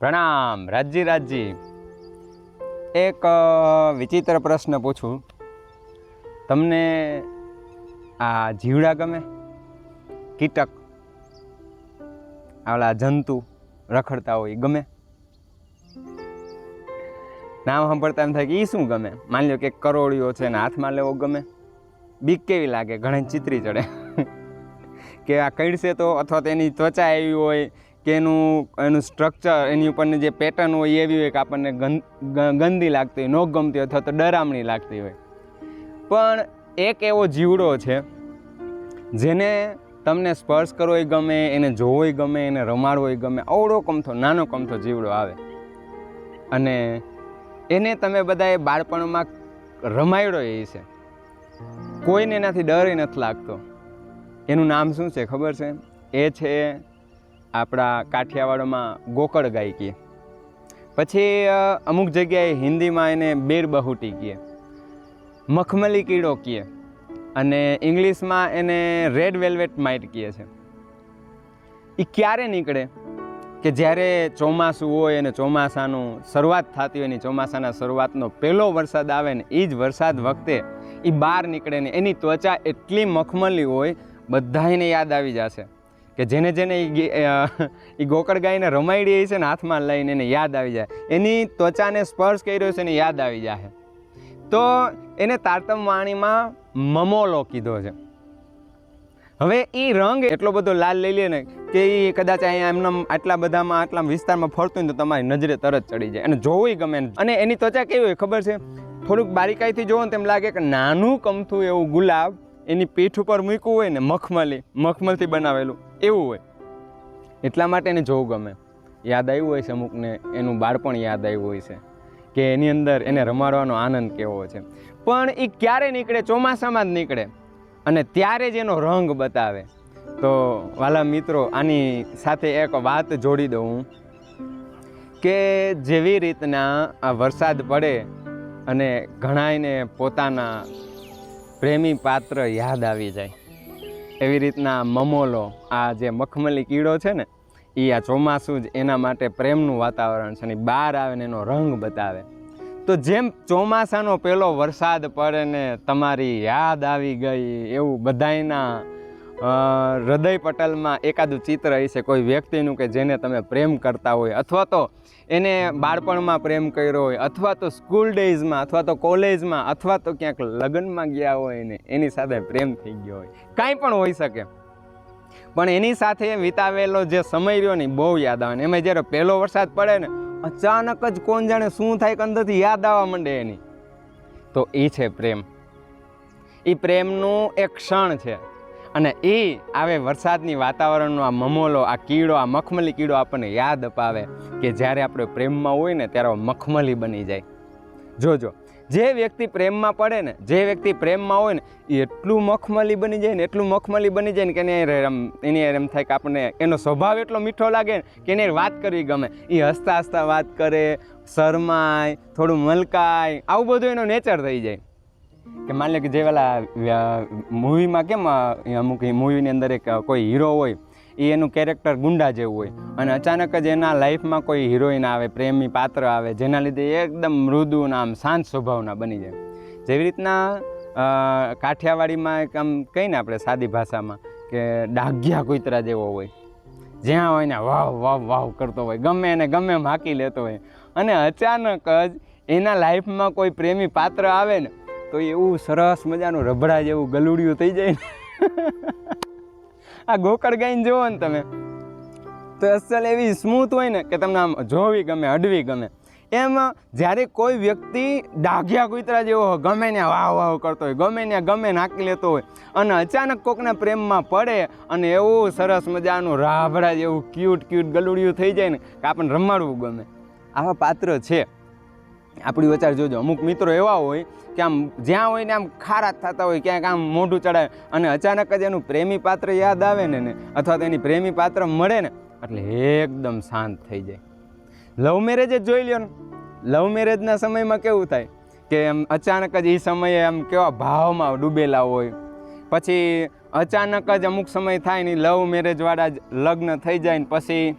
પ્રણામ રાજજી રાજજી એક વિચિત્ર પ્રશ્ન પૂછું. તમને આ જીવડા ગમે? કીટક, આવલા જંતુ રખડતા હોય ગમે? નામ સાંભળતા એમ થાય કે એ શું ગમે? માની લો કે એક કરોળિયો છે ને હાથમાં લેવો ગમે? બીક કેવી લાગે? ઘણી ચિત્રી ચડે. કે આ કઈડશે તો અથવા તો એની ત્વચા એવી હોય કે એનું એનું સ્ટ્રક્ચર એની ઉપરની જે પેટર્ન હોય એવી હોય કે આપણને ગંદી લાગતી હોય ન ગમતી હોય અથવા તો ડરામણી લાગતી હોય. પણ એક એવો જીવડો છે, જેને તમને સ્પર્શ કરવો ગમે, એને જોવો ય ગમે, એને રમાડવો એ ગમે, અવળો કમથો, નાનો કમથો જીવડો આવે. અને એને તમે બધાએ બાળપણમાં રમાયડો એ છે. કોઈને એનાથી ડર નથી લાગતો. એનું નામ શું છે ખબર છે? એ છે આપણા કાઠિયાવાડમાં ગોકળ ગાય કહે પછી અમુક જગ્યાએ હિન્દીમાં એને બેર બહુટી કહે મખમલી કીડો કહે અને ઇંગ્લિશમાં એને રેડ વેલ્વેટ માઇટ કહે છે. એ ક્યારે નીકળે? કે જ્યારે ચોમાસું હોય અને ચોમાસાનું શરૂઆત થતી હોય ને ચોમાસાના શરૂઆતનો પહેલો વરસાદ આવે ને એ જ વરસાદ વખતે એ બહાર નીકળે ને એની ત્વચા એટલી મખમલી હોય બધાને યાદ આવી જશે. કે જેને જેને એ ગોકળ ગાયને રમાડી છે ને હાથમાં લઈને એને યાદ આવી જાય. એની ત્વચાને સ્પર્શ કર્યો છે એને યાદ આવી જાય તો એને તારતમ વાણીમાં મમોલો કીધો છે. હવે એ રંગ એટલો બધો લાલ લઈ લે ને કે એ કદાચ અહીંયા એમના આટલા બધામાં, આટલા વિસ્તારમાં ફરતું હોય તો તમારી નજરે તરત ચડી જાય. અને જોવું ગમે. અને એની ત્વચા કેવી હોય ખબર છે? થોડુંક બારીકાઈથી જોવો ને તેમ લાગે કે નાનું, કમથું એવું ગુલાબ એની પીઠ ઉપર મૂક્યું હોય ને મખમલી, મખમલથી બનાવેલું, એવું હોય. એટલા માટે એને જોવું ગમે. યાદ આવ્યું હોય છે અમુકને, એનું બાળપણ યાદ આવ્યું હોય છે, કે એની અંદર એને રમાડવાનો આનંદ કેવો છે. પણ એ ક્યારે નીકળે? ચોમાસામાં જ નીકળે. અને ત્યારે જ એનો રંગ બતાવે. તો વાલા મિત્રો, આની સાથે એક વાત જોડી દઉં કે જેવી રીતના આ વરસાદ પડે અને ઘણાયને પોતાના પ્રેમી પાત્ર યાદ આવી જાય. એવી રીતના મમોલો, આ જે મખમલી કીડો છે ને એ આ ચોમાસું જ એના માટે પ્રેમનું વાતાવરણ છે ને બહાર આવે ને એનો રંગ બતાવે. તો જેમ ચોમાસાનો પહેલો વરસાદ પડે ને, તમારી યાદ આવી ગઈ એવું બધાયના હૃદય પટલમાં એકાદું ચિત્ર હશે, કોઈ વ્યક્તિનું કે જેને તમે પ્રેમ કરતા હોય, અથવા તો એને બાળપણમાં પ્રેમ કર્યો હોય, અથવા તો સ્કૂલ ડેઝમાં, અથવા તો કોલેજમાં, અથવા તો ક્યાંક લગ્નમાં ગયા હોય ને એની સાથે પ્રેમ થઈ ગયો હોય. કાંઈ પણ હોઈ શકે. પણ એની સાથે વિતાવેલો જે સમય રહ્યો ને બહુ યાદ આવે ને. એમાં જ્યારે પહેલો વરસાદ પડે ને, અચાનક જ કોણ જાણે શું થાય કે અંદરથી યાદ આવવા માંડે એની. તો એ છે પ્રેમ. એ પ્રેમનું એક ક્ષણ છે. અને એ આવે વરસાદની વાતાવરણનો આ મમોલો, આ કીડો, આ મખમલી કીડો આપણને યાદ અપાવે કે જ્યારે આપણે પ્રેમમાં હોય ને ત્યારે મખમલી બની જાય. જોજો, જે વ્યક્તિ પ્રેમમાં પડે ને, જે વ્યક્તિ પ્રેમમાં હોય ને, એ એટલું મખમલી બની જાય ને, એટલું મખમલી બની જાય ને કે એને હારે એની એમ થાય કે આપણને એનો સ્વભાવ એટલો મીઠો લાગે ને કે એને વાત કરવી ગમે. એ હસતા હસતા વાત કરે, શરમાય, થોડું મલકાય, આવું બધું એનો નેચર થઈ જાય. કે માની લો કે જે પેલા મૂવીમાં કેમ અમુક મૂવીની અંદર એક કોઈ હીરો હોય, એ એનું કેરેક્ટર ગુંડા જેવું હોય. અને અચાનક જ એના લાઈફમાં કોઈ હિરોઈન આવે, પ્રેમી પાત્ર આવે, જેના લીધે એકદમ મૃદુ આમ શાંત સ્વભાવના બની જાય. જેવી રીતના કાઠિયાવાડીમાં એક આમ કહીને આપણે સાદી ભાષામાં કે ડાઘિયા કૂતરા જેવો હોય. જ્યાં હોય ને વાવ વાવ વાવ કરતો હોય, ગમે એને ગમે માકી લેતો હોય. અને અચાનક જ એના લાઈફમાં કોઈ પ્રેમી પાત્ર આવે ને તો એવું સરસ મજાનું રબડા જેવું ગલુડિયું થઈ જાય આ ગોકળ ગાઈને જુઓ ને તમે. તો અસલ એવી સ્મૂથ હોય ને કે તમને આમ જોવી ગમે અડવી ગમે. એમ જ્યારે કોઈ વ્યક્તિ ડાઘિયા કૂતરા જેવો હોય, ગમે ને વાવ વાવ કરતો હોય, ગમે ને ગમે નાખી લેતો હોય અને અચાનક કોકના પ્રેમમાં પડે અને એવું સરસ મજાનું રાભડા જેવું ક્યુટ ક્યુટ ગલુડિયું થઈ જાય ને કે આપણને રમાડવું ગમે. આવા પાત્ર છે. આપણી વિચાર જોજો. અમુક મિત્રો એવા હોય કે આમ જ્યાં હોય ને આમ ખારા થતા હોય, ક્યાંક આમ મોઢું ચડાવે અને અચાનક જ એનું પ્રેમી પાત્ર યાદ આવે ને ને અથવા તો એની પ્રેમી પાત્ર મળે ને એટલે એકદમ શાંત થઈ જાય. લવ મેરેજ જ જોઈ લ્યો ને. લવ મેરેજના સમયમાં કેવું થાય કે એમ અચાનક જ એ સમયે આમ કેવા ભાવમાં ડૂબેલા હોય. પછી અચાનક જ અમુક સમય થાય ને લવ મેરેજવાળા જ લગ્ન થઈ જાય ને પછી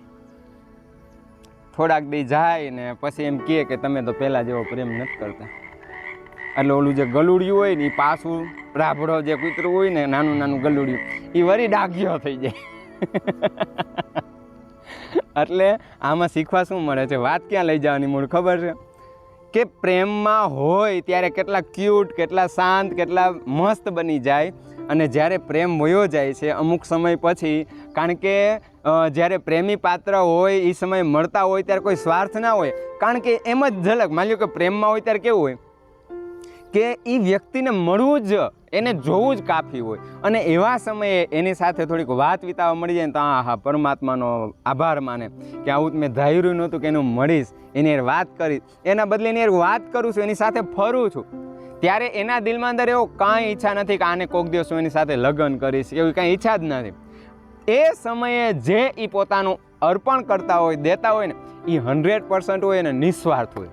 થોડાક દી જાય ને પછી એમ કહે કે તમે તો પહેલાં જેવો પ્રેમ નથી કરતા. એટલે ઓલું જે ગલુડિયું હોય ને એ પાછું રાભડો જે કૂતરું હોય ને નાનું નાનું ગલુડિયું એ વરી ડાઘ્યો થઈ જાય. એટલે આમાં શીખવા શું મળે છે? વાત ક્યાં લઈ જવાની મૂળ ખબર છે? કે પ્રેમમાં હોય ત્યારે કેટલા ક્યુટ કેટલા શાંત, કેટલા મસ્ત બની જાય અને જ્યારે પ્રેમ વયો જાય છે, અમુક સમય પછી, કારણ કે જ્યારે પ્રેમી પાત્ર હોય એ સમયે મળતા હોય, ત્યારે કોઈ સ્વાર્થ ના હોય. કારણ કે એમ જ ઝલક, માની લો કે પ્રેમમાં હોય ત્યારે કેવું હોય? કે એ વ્યક્તિને મળવું જ, એને જોવું જ કાફી હોય. અને એવા સમયે એની સાથે થોડીક વાત વિતાવવા મળી જાય ને તો આ હા પરમાત્માનો આભાર માને કે આવું મેં ધાર્યું નહોતું કે એનું મળીશ. એની વાત કરીશ એના બદલે એની વાત કરું છું, એની સાથે ફરું છું. ત્યારે એના દિલમાં અંદર એવો કાંઈ ઈચ્છા નથી કે આને કોક દિવસ હું એની સાથે લગ્ન કરીશ, એવી કાંઈ ઈચ્છા જ નથી. એ સમયે જે એ પોતાનું અર્પણ કરતા હોય, દેતા હોય ને એ હંડ્રેડ પર્સન્ટ હોય અને નિસ્વાર્થ હોય.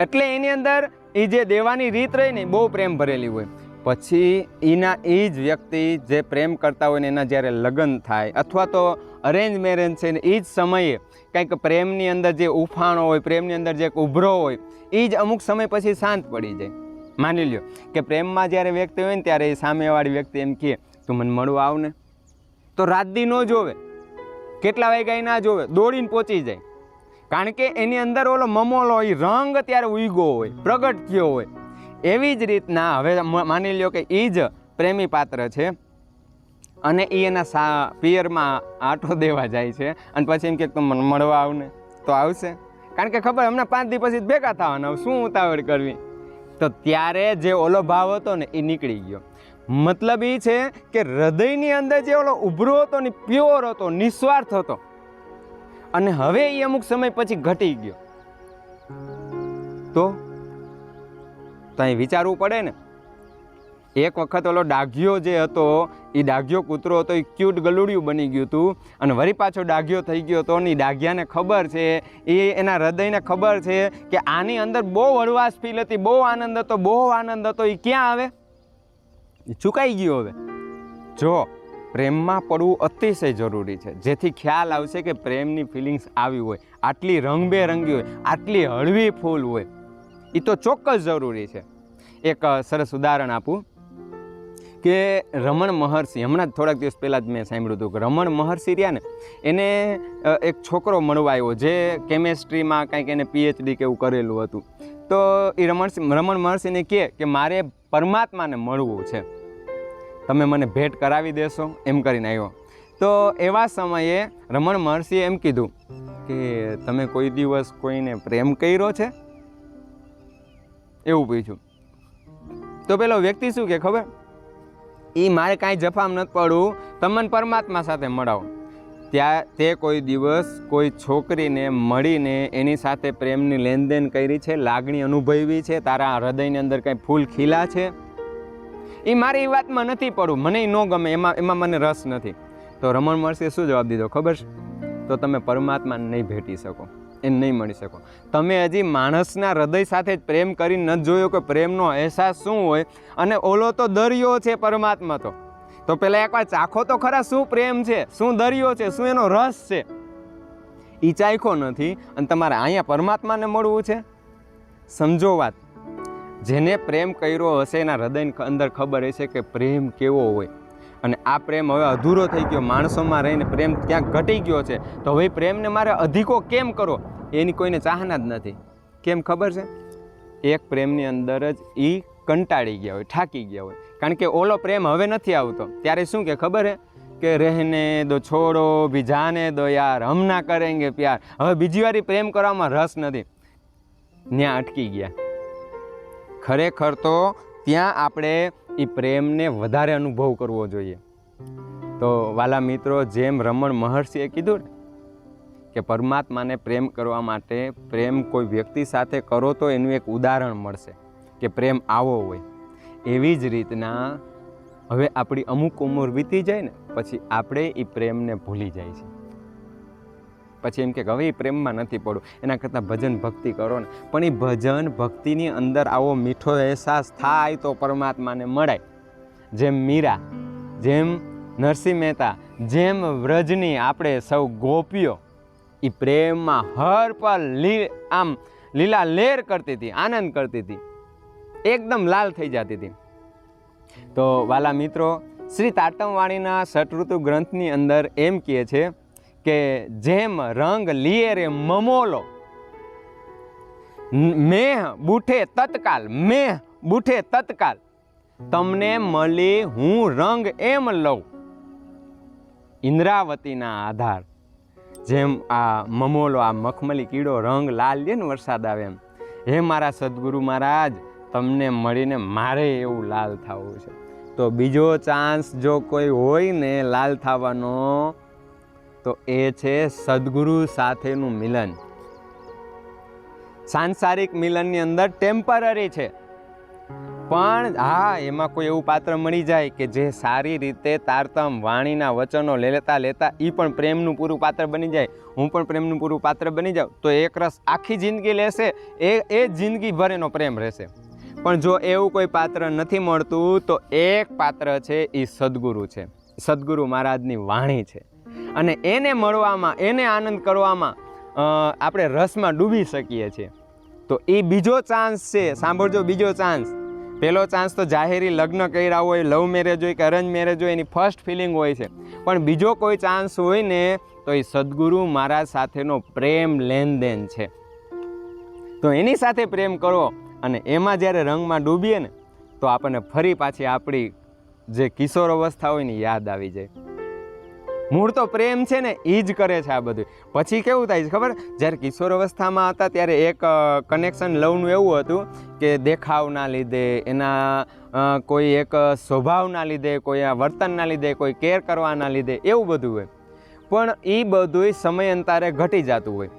એટલે એની અંદર એ જે દેવાની રીત રહી ને બહુ પ્રેમ ભરેલી હોય. પછી એના એ જ વ્યક્તિ જે પ્રેમ કરતા હોય ને એના જ્યારે લગ્ન થાય, અથવા તો અરેન્જ મેરેજ છે ને એ જ સમયે કંઈક પ્રેમની અંદર જે ઉફાણો હોય, પ્રેમની અંદર જે ઉભરો હોય, એ જ અમુક સમય પછી શાંત પડી જાય. માની લ્યો કે પ્રેમમાં જ્યારે વ્યક્તિ હોય ને ત્યારે એ સામેવાળી વ્યક્તિ એમ કહે, તું મને મળવા આવ ને. તો રાતદી ન જોવે. કેટલા વાગ્યા ના જોવે? દોડીને પહોંચી જાય. કારણ કે એની અંદર ઓલો મમોલો હોય રંગ ત્યારે ઉઈગો હોય, પ્રગટ થયો હોય. એવી જ રીતના હવે માની લ્યો કે એ જ પ્રેમી પાત્ર છે અને એ એના સા, પિયરમાં આંટો દેવા જાય છે અને પછી એમ કે તું મને મળવા આવને, તો આવશે. કારણ કે ખબર હમણાં પાંચ દિવસ પછી ભેગા થવાના શું ઉતાવળ કરવી? તો ત્યારે જે ઓલો ભાવ હતો ને એ નીકળી ગયો. મતલબ એ છે કે હૃદયની અંદર જે ઓલો ઉભરો હતો ને પ્યોર હતો, નિસ્વાર્થ હતો. અને હવે એ અમુક સમય પછી ઘટી ગયો. તો? તો અહીં વિચારવું પડે ને. એક વખત ઓલો ડાઘિયો જે હતો એ ડાઘિયો કૂતરો હતો એ ક્યુટ ગલુડિયું બની ગયું હતું. અને વળી પાછો ડાઘિયો થઈ ગયો હતો ને એ ડાઘિયાને ખબર છે એ એના હૃદયને ખબર છે કે આની અંદર બહુ હળવાશ ફીલ હતી, બહુ આનંદ હતો, બહુ આનંદ હતો. એ ક્યાં આવે? એ ચૂકાઈ ગયો હવે. જો, પ્રેમમાં પડવું અતિશય જરૂરી છે. જેથી ખ્યાલ આવશે કે પ્રેમની ફિલિંગ્સ આવી હોય. આટલી રંગબેરંગી હોય, આટલી હળવી ફૂલ હોય. એ તો ચોક્કસ જરૂરી છે. એક સરસ ઉદાહરણ આપું કે રમણ મહર્ષિ, હમણાં જ થોડાક દિવસ પહેલાં જ મેં સાંભળ્યું હતું કે રમણ મહર્ષિ રહ્યા ને, એને એક છોકરો મળવા આવ્યો જે કેમેસ્ટ્રીમાં કાંઈક એને પીએચડી કે એવું કરેલું હતું. તો એ રમણ રમણ મહર્ષિને કહે કે મારે પરમાત્માને મળવું છે. તમે મને ભેટ કરાવી દેશો, એમ કરીને આવ્યો. તો એવા સમયે રમણ મહર્ષિએ એમ કીધું કે તમે કોઈ દિવસ કોઈને પ્રેમ કર્યો છે? એવું પૂછ્યું. તો પેલો વ્યક્તિ શું કે ખબર? એ મારે કાંઈ જફામ નથી પડવું તમને પરમાત્મા સાથે મળાવો. ત્યાં તે કોઈ દિવસ કોઈ છોકરીને મળીને એની સાથે પ્રેમની લેનદેન કરી છે, લાગણી અનુભવી છે, તારા હૃદયની અંદર કંઈ ફૂલ ખીલા છે? એ મારી એ વાતમાં નથી પડવું, મને ન ગમે, એમાં એમાં મને રસ નથી. તો રમણ મહર્ષિએ શું જવાબ દીધો ખબર છે? તો તમે પરમાત્માને નહીં ભેટી શકો. એને નહીં મળી શકો. તમે હજી માણસના હૃદય સાથે જ પ્રેમ કરીને નથી જોયો કે પ્રેમનો અહેસાસ શું હોય? અને ઓલો તો દરિયો છે પરમાત્મા તો. તો પહેલાં એકવાર ચાખો તો ખરા શું પ્રેમ છે? શું દરિયો છે? શું એનો રસ છે? એ ચાખ્યો નથી અને તમારે અહીંયા પરમાત્માને મળવું છે? સમજો વાત. જેને પ્રેમ કર્યો હશે એના હૃદયની અંદર ખબર હશે કે પ્રેમ કેવો હોય. અને આ પ્રેમ હવે અધૂરો થઈ ગયો. માણસોમાં રહીને પ્રેમ ક્યાંક ઘટી ગયો છે. તો હવે પ્રેમને મારે અધિકો કેમ કરો એની કોઈને ચાહના જ નથી. કેમ ખબર છે? એક પ્રેમની અંદર જ એ કંટાળી ગયા હોય, થાકી ગયા હોય. કારણ કે ઓલો પ્રેમ હવે નથી આવતો. ત્યારે શું કે ખબર હે? કે રહેને દો છોડો ભી જાને દો યાર. હમ ના કરેંગે પ્યાર. હવે બીજી વાર પ્રેમ કરવામાં રસ નથી. ત્યાં અટકી ગયા. ખરેખર તો ત્યાં આપણે એ પ્રેમને વધારે અનુભવ કરવો જોઈએ. તો વાલા મિત્રો, જેમ રમણ મહર્ષિએ કીધું કે પરમાત્માને પ્રેમ કરવા માટે પ્રેમ કોઈ વ્યક્તિ સાથે કરો તો એનું એક ઉદાહરણ મળશે કે પ્રેમ આવો હોય. એવી જ રીતના હવે આપણી અમુક ઉંમર વીતી જાય ને, પછી આપણે એ પ્રેમને ભૂલી જાય છે. પછી એમ કે હવે એ પ્રેમમાં નથી પડવું એના કરતાં ભજન ભક્તિ કરો ને. પણ એ ભજન ભક્તિની અંદર આવો મીઠો અહેસાસ થાય તો પરમાત્માને મળે જેમ મીરા, જેમ નરસિંહ મહેતા, જેમ વ્રજની આપણે સૌ ગોપીઓ, એ પ્રેમમાં હર પર લી આમ લીલા લેર કરતી હતી, આનંદ કરતી હતી. એકદમ લાલ થઈ જતી હતી. તો વાલા મિત્રો, શ્રી તાટમવાણીના સટઋતુ ગ્રંથની અંદર એમ કહે છે કે જેમ રંગ લીએ રે મમોલો મેહ બુઠે તત્કાલ, મેહ બુઠે તત્કાલ, તમને મળી હું રંગ એમ લઉં. ઇન્દ્રાવતીના આધાર, જેમ આ મમોલો, આ મખમલી કીડો રંગ લાલ લે ને વરસાદ આવે એમ. હે મારા સદગુરુ મહારાજ, તમને મળીને મારે એવું લાલ થવું છે. તો બીજો ચાન્સ જો કોઈ હોય ને લાલ થવાનો તો એ છે સદગુરુ સાથેનું મિલન. સાંસારિક મિલનની અંદર ટેમ્પરરી છે. પણ હા, એમાં કોઈ એવું પાત્ર મળી જાય કે જે સારી રીતે તારતમ વાણીના વચનો લેતા લેતા એ પણ પ્રેમનું પૂરું પાત્ર બની જાય, હું પણ પ્રેમનું પૂરું પાત્ર બની જાઉં, તો એક રસ આખી જિંદગી લેશે, એ એ જિંદગી ભર એનો પ્રેમ રહેશે. પણ જો એવું કોઈ પાત્ર નથી મળતું, તો એક પાત્ર છે એ સદગુરુ છે. સદગુરુ મહારાજની વાણી છે. અને એને મળવામાં, એને આનંદ કરવામાં આપણે રસમાં ડૂબી શકીએ છીએ. તો એ બીજો ચાન્સ છે. સાંભળજો બીજો ચાન્સ પહેલો ચાન્સ તો જાહેરી લગ્ન કર્યા હોય લવ મેરેજ હોય કે અરેન્જ મેરેજ હોય, એની ફર્સ્ટ ફિલિંગ હોય છે. પણ બીજો કોઈ ચાન્સ હોય ને, તો એ સદગુરુ મારા સાથેનો પ્રેમ લેનદેન છે. તો એની સાથે પ્રેમ કરો અને એમાં જ્યારે રંગમાં ડૂબીએ ને, તો આપણને ફરી પાછી આપણી જે કિશોર અવસ્થા હોય ને, યાદ આવી જાય. મૂળ તો પ્રેમ છે ને એ જ કરે છે આ બધું. પછી કેવું થાય છે ખબર? જ્યારે કિશોર અવસ્થામાં હતા ત્યારે એક કનેક્શન લવનું એવું હતું કે દેખાવના લીધે, એના કોઈ એક સ્વભાવના લીધે, કોઈ વર્તનના લીધે, કોઈ કેર કરવાના લીધે, એવું બધું હોય. પણ એ બધુંય સમયાંતરે ઘટી જતું હોય.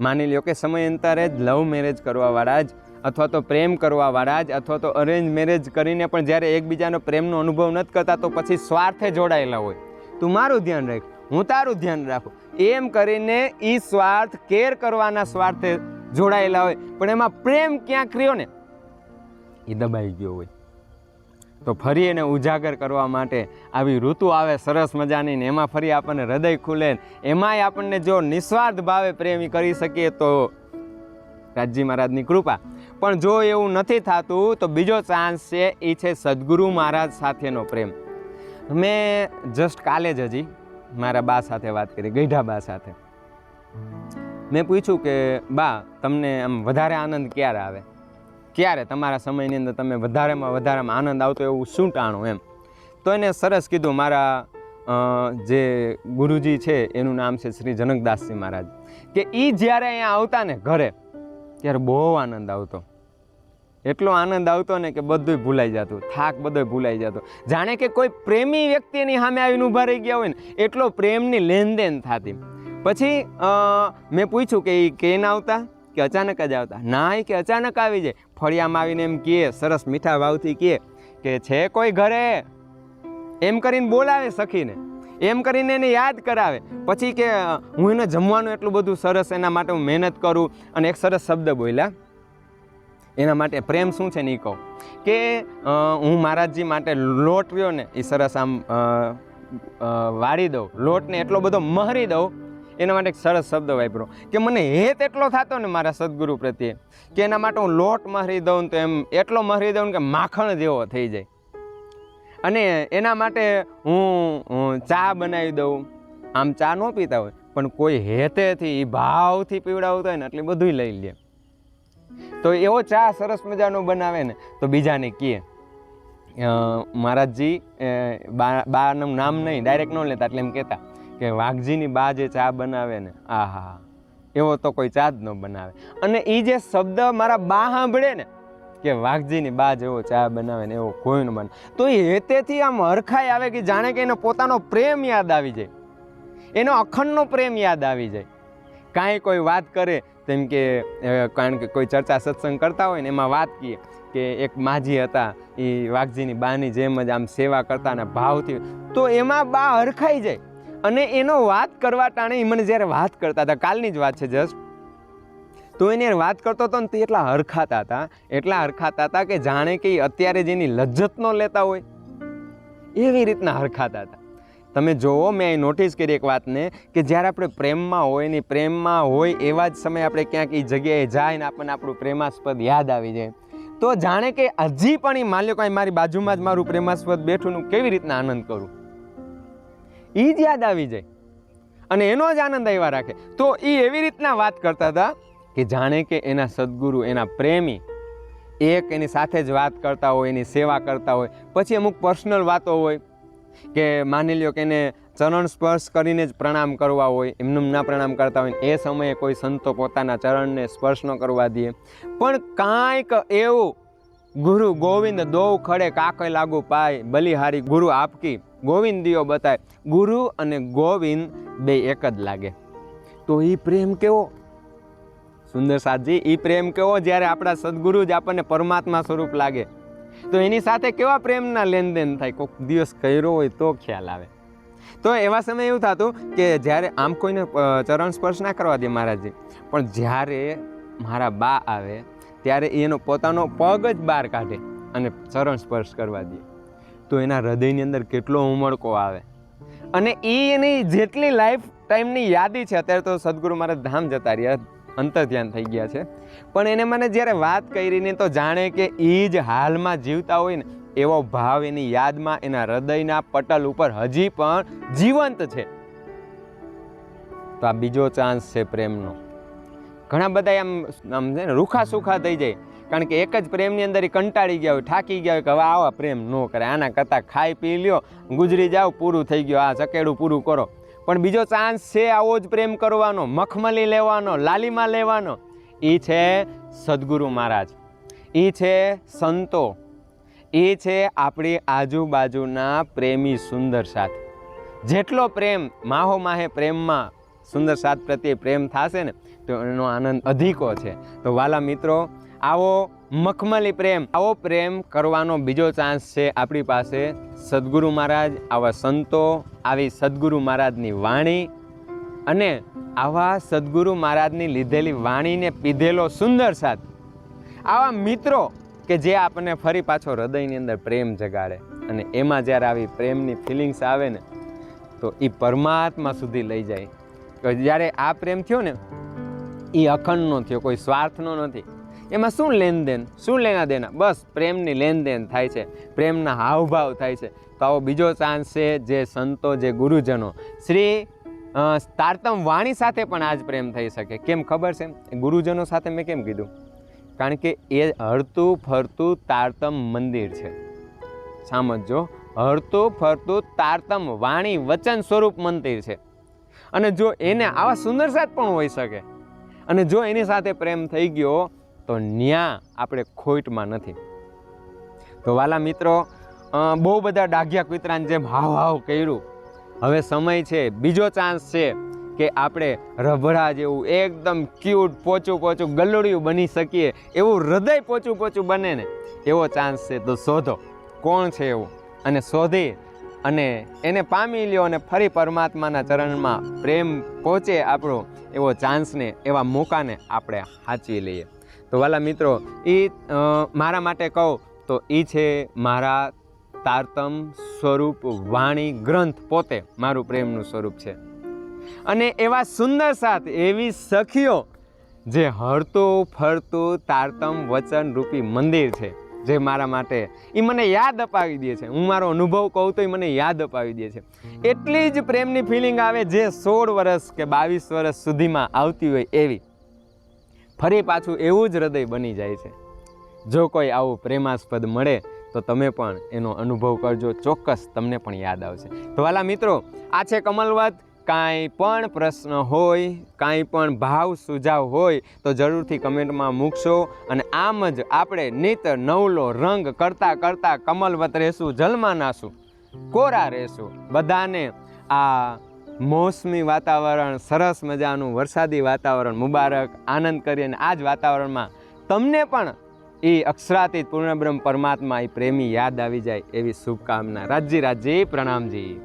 માની લ્યો કે સમયાંતરે જ લવ મેરેજ કરવાવાળા જ, અથવા તો પ્રેમ કરવાવાળા જ, અથવા તો અરેન્જ મેરેજ કરીને પણ જ્યારે એકબીજાનો પ્રેમનો અનુભવ નથી કરતા, તો પછી સ્વાર્થે જોડાયેલા હોય. તું મારું ધ્યાન રાખ, હું તારું ધ્યાન રાખું. એમ કરીને એ સ્વાર્થ કેર કરવાના સ્વાર્થે જોડાયેલા હોય, પણ એમાં પ્રેમ ક્યાંક રહ્યો ને? એ દબાઈ ગયો હોય. તો ફરી એને ઉજાગર કરવા માટે આવી ઋતુ આવે સરસ મજાની ને એમાં ફરી આપણને હૃદય ખુલે એમાંય આપણને જો નિસ્વાર્થ ભાવે પ્રેમી કરી શકીએ તો રાજજી મહારાજની કૃપા. પણ જો એવું નથી થતું, તો બીજો ચાન્સ છે એ છે સદગુરુ મહારાજ સાથેનો પ્રેમ. મેં જસ્ટ કાલે જ હજી મારા બા સાથે વાત કરી, ગઈઢા બા સાથે. મેં પૂછ્યું કે, બા, તમને આમ વધારે આનંદ ક્યારે આવે? ક્યારે તમારા સમયની અંદર તમે વધારેમાં વધારેમાં આનંદ આવતો એવું શું ટાણું એમ? તો એને સરસ કીધું, મારા જે ગુરુજી છે, એનું નામ છે શ્રી જનકદાસજી મહારાજ. કે એ જ્યારે અહીંયા આવતા ને ઘરે, ત્યારે બહુ આનંદ આવતો. એટલો આનંદ આવતો ને કે બધું ભૂલાઈ જતું, થાક બધું ભૂલાઈ જતો. જાણે કે કોઈ પ્રેમી વ્યક્તિ એની સામે આવીને ઊભા રહી ગયા હોય ને, એટલો પ્રેમની લેનદેન થતી. પછી મેં પૂછ્યું કે એ કેન આવતા? કે અચાનક જ આવતા. ના એ કે અચાનક આવી જાય. ફળિયામાં આવીને એમ કહે, સરસ મીઠા ભાવથી કહે કે, છે કોઈ ઘરે? એમ કરીને બોલાવે સખીને. એમ કરીને એને યાદ કરાવે. પછી કે, હું એને જમવાનું એટલું બધું સરસ, એના માટે હું મહેનત કરું. અને એક સરસ શબ્દ બોલ્યા એના માટે પ્રેમ શું છે ને એ કે હું મહારાજજી માટે લોટ રહ્યો ને એ સરસ આમ વાળી દઉં. લોટને એટલો બધો મહરી દઉં, એના માટે એક સરસ શબ્દ વાપરો. કે મને હેત એટલો થતો ને મારા સદગુરુ પ્રત્યે, કે એના માટે હું લોટ મહરી દઉં તો એમ એટલો મહરી દઉં કે માખણ જેવો થઈ જાય. અને એના માટે હું ચા બનાવી દઉં. આમ ચા ન પીતા હોય, પણ કોઈ હેતેથી ભાવથી પીવડાવતો હોય ને, એટલે બધુંય લઈ લે. તો એવો ચા સરસ મજાનો બનાવે ને, તો બીજાને કહે મહારાજજી બાનું નામ નહીં ડાયરેક્ટ ન લેતા, એટલે એમ કહેતા કે વાઘજીની બા જે ચા બનાવે ને, આહા, એવો તો કોઈ ચા જ ન બનાવે. અને એ જે શબ્દ મારા બા સાંભળે ને, કે વાઘજીની બા જેવો ચા બનાવે ને, એવો કોઈ ન બને તો એ હેતેથી આમ હરખાઈ આવે કે જાણે કે એનો પોતાનો પ્રેમ યાદ આવી જાય. એનો અખંડનો પ્રેમ યાદ આવી જાય. કાંઈ કોઈ વાત કરે તેમ કે કારણ કે કોઈ ચર્ચા સત્સંગ કરતા હોય ને એમાં વાત કહીએ કે એક માજી હતા એ વાઘજીની બાની જેમ જ આમ સેવા કરતા અને ભાવથી, તો એમાં બા હરખાઈ જાય. અને એનો વાત કરવા ટાણે એ મને જ્યારે વાત કરતા હતા, કાલની જ વાત છે જસ્ટ. તો એને વાત કરતો હતો ને તે એટલા હરખાતા હતા, એટલા હરખાતા હતા કે જાણે કે અત્યારે જેની લજ્જત ન લેતા હોય, એવી રીતના હરખાતા હતા. તમે જોવો, મેં અહીં નોટિસ કરી એક વાતને કે જ્યારે આપણે પ્રેમમાં હોય ને પ્રેમમાં હોય એવા જ સમયે આપણે ક્યાંક એ જગ્યાએ જાય ને આપણને આપણું પ્રેમાસ્પદ યાદ આવી જાય. તો જાણે કે હજી પણ એ માલ્યો કાંઈ મારી બાજુમાં જ મારું પ્રેમાસ્પદ બેઠું હું કેવી રીતના આનંદ કરું? એ જ યાદ આવી જાય. અને એનો જ આનંદ આવ્યા રાખે. તો એ એવી રીતના વાત કરતા હતા કે જાણે કે એના સદગુરુ, એના પ્રેમી એક એની સાથે જ વાત કરતા હોય, એની સેવા કરતા હોય. પછી અમુક પર્સનલ વાતો હોય. કે માની લ્યો કે એને ચરણ સ્પર્શ કરીને જ પ્રણામ કરવા હોય, એમનું ના પ્રણામ કરતા હોય, એ સમયે કોઈ સંતો પોતાના ચરણને સ્પર્શ ન કરવા દે. પણ કાંઈક એવું ગુરુ ગોવિંદ દો ખડે કાકે લાગુ પાય, બલિહારી ગુરુ આપકી ગોવિંદ દિયો બતાય. ગુરુ અને ગોવિંદ બે એક જ લાગે. તો એ પ્રેમ કેવો? સુંદર સાધજી એ પ્રેમ કેવો? જ્યારે આપણા સદગુરુ જ આપણને પરમાત્મા સ્વરૂપ લાગે. તો એની સાથે કેવા પ્રેમના લેનદેન થાય? કોઈક દિવસ કર્યો હોય તો ખ્યાલ આવે. તો એવા સમયે એવું થતું કે જ્યારે આમ કોઈને ચરણ સ્પર્શ ના કરવા દે મહારાજજી પણ જ્યારે મારા બા આવે, ત્યારે એનો પોતાનો પગ જ બહાર કાઢે અને ચરણ સ્પર્શ કરવા દે. તો એના હૃદયની અંદર કેટલો ઉમળકો આવે. અને એ એની જેટલી લાઈફ ટાઈમની યાદી છે, અત્યારે તો સદગુરુ મારા ધામ જતા રહ્યા. અંતર ધ્યાન થઈ ગયા છે. પણ એને મને જ્યારે વાત કરીને તો જાણે કે એ જ હાલમાં જીવતા હોય ને, એવો ભાવ એની યાદમાં, એના હૃદયના પટલ ઉપર હજી પણ જીવંત છે. તો આ બીજો ચાન્સ છે પ્રેમનો. ઘણા બધા એમ આમ છે ને રૂખા સુખા થઈ જાય. કારણ કે એક જ પ્રેમની અંદર એ કંટાળી ગયા હોય, થાકી ગયા હોય કે હવે આવા પ્રેમ ન કરે. આના કરતાં ખાઈ પી લ્યો, ગુજરી જાઓ પૂરું થઈ ગયું. આ ચકેડું પૂરું કરો. પણ બીજો ચાન્સ છે આવો જ પ્રેમ કરવાનો, મખમલી લેવાનો, લાલીમાં લેવાનો. એ છે સદગુરુ મહારાજ. એ છે સંતો. એ છે આપણી આજુબાજુના પ્રેમી સુંદર સાથ. જેટલો પ્રેમ માહો માહે પ્રેમમાં સુંદર સાથ પ્રત્યે પ્રેમ થશે ને, તો એનો આનંદ અધિકો છે. તો વાલા મિત્રો, આવો મખમલી પ્રેમ. આવો પ્રેમ કરવાનો બીજો ચાન્સ છે આપણી પાસે. સદગુરુ મહારાજ, આવા સંતો, આવી સદગુરુ મહારાજની વાણી અને આવા સદગુરુ મહારાજની લીધેલી વાણીને પીધેલો સુંદર સાથ. આવા મિત્રો કે જે આપણને ફરી પાછો હૃદયની અંદર પ્રેમ જગાડે અને એમાં જ્યારે આવી પ્રેમની ફિલિંગ્સ આવે ને, તો એ પરમાત્મા સુધી લઈ જાય. જ્યારે આ પ્રેમ થયો ને એ અખંડનો થયો, કોઈ સ્વાર્થનો નથી. એમાં શું લેનદેન? શું લેના દેના? બસ પ્રેમની લેનદેન થાય છે. પ્રેમના હાવભાવ થાય છે. તો આવો બીજો ચાન્સ છે, જે સંતો, જે ગુરુજનો. શ્રી તારતમ વાણી સાથે પણ આજ પ્રેમ થઈ શકે. કેમ ખબર છે? ગુરુજનો સાથે મેં કેમ કીધું? કારણ કે એ હરતું ફરતું તારતમ મંદિર છે. સમજો હરતું ફરતું તારતમ વાણી વચન સ્વરૂપ મંદિર છે. અને જો એને આવા સુંદર સાથ પણ હોઈ શકે. અને જો એની સાથે પ્રેમ થઈ ગયો તો ન્યા આપણે ખોટમાં નથી. તો વાલા મિત્રો બહુ બધા ડાઘિયા કૂતરાને જેમ હાવ હાવ કર્યું. હવે સમય છે, બીજો ચાન્સ છે કે આપણે રભડા જેવું એકદમ ક્યુટ પોચું પોચું ગલુડિયું બની શકીએ, એવું હૃદય પોચું પોચું બને ને, એવો ચાન્સ છે. તો શોધો, કોણ છે એવું? અને શોધી, અને એને પામી લ્યો અને ફરી પરમાત્માના ચરણમાં પ્રેમ પહોંચે આપણો એવો ચાન્સને એવા મોકાને આપણે સાચવી લઈએ. તો વાલા મિત્રો એ મારા માટે કહું, તો એ છે મારા તારતમ સ્વરૂપ વાણી ગ્રંથ પોતે, મારું પ્રેમનું સ્વરૂપ છે. અને એવા સુંદર સાથ એવી સખીઓ જે હરતું ફરતું તારતમ વચન રૂપી મંદિર છે, જે મારા માટે એ મને યાદ અપાવી દે છે. હું મારો અનુભવ કહું તો એ મને યાદ અપાવી દે છે. એટલી જ પ્રેમની ફિલિંગ આવે જે સોળ વર્ષ કે બાવીસ વર્ષ સુધીમાં આવતી હોય એવી. ફરી પાછું એવું જ હૃદય બની જાય છે. જો કોઈ આવું પ્રેમાસ્પદ મળે, તો તમે પણ એનો અનુભવ કરજો. ચોક્કસ તમને પણ યાદ આવશે. તો વાલા મિત્રો, આ છે કમલવત. કાંઈ પણ પ્રશ્ન હોય, કાંઈ પણ ભાવ, સુઝાવ હોય, તો જરૂરથી કમેન્ટમાં મૂકશો. અને આમ જ આપણે નિત નવલો રંગ કરતાં કરતાં કમલવત રહેશું, જલમાં નાશું કોરા રહેશું. બધાને આ મોસમી વાતાવરણ, સરસ મજાનું વરસાદી વાતાવરણ, મુબારક, આનંદ કરી અને આ જ વાતાવરણમાં તમને પણ એ અક્ષરાતીત પૂર્ણબ્રહ્મ પરમાત્મા, એ પ્રેમી યાદ આવી જાય એવી શુભકામના. રાજજી રાજજી પ્રણામજી.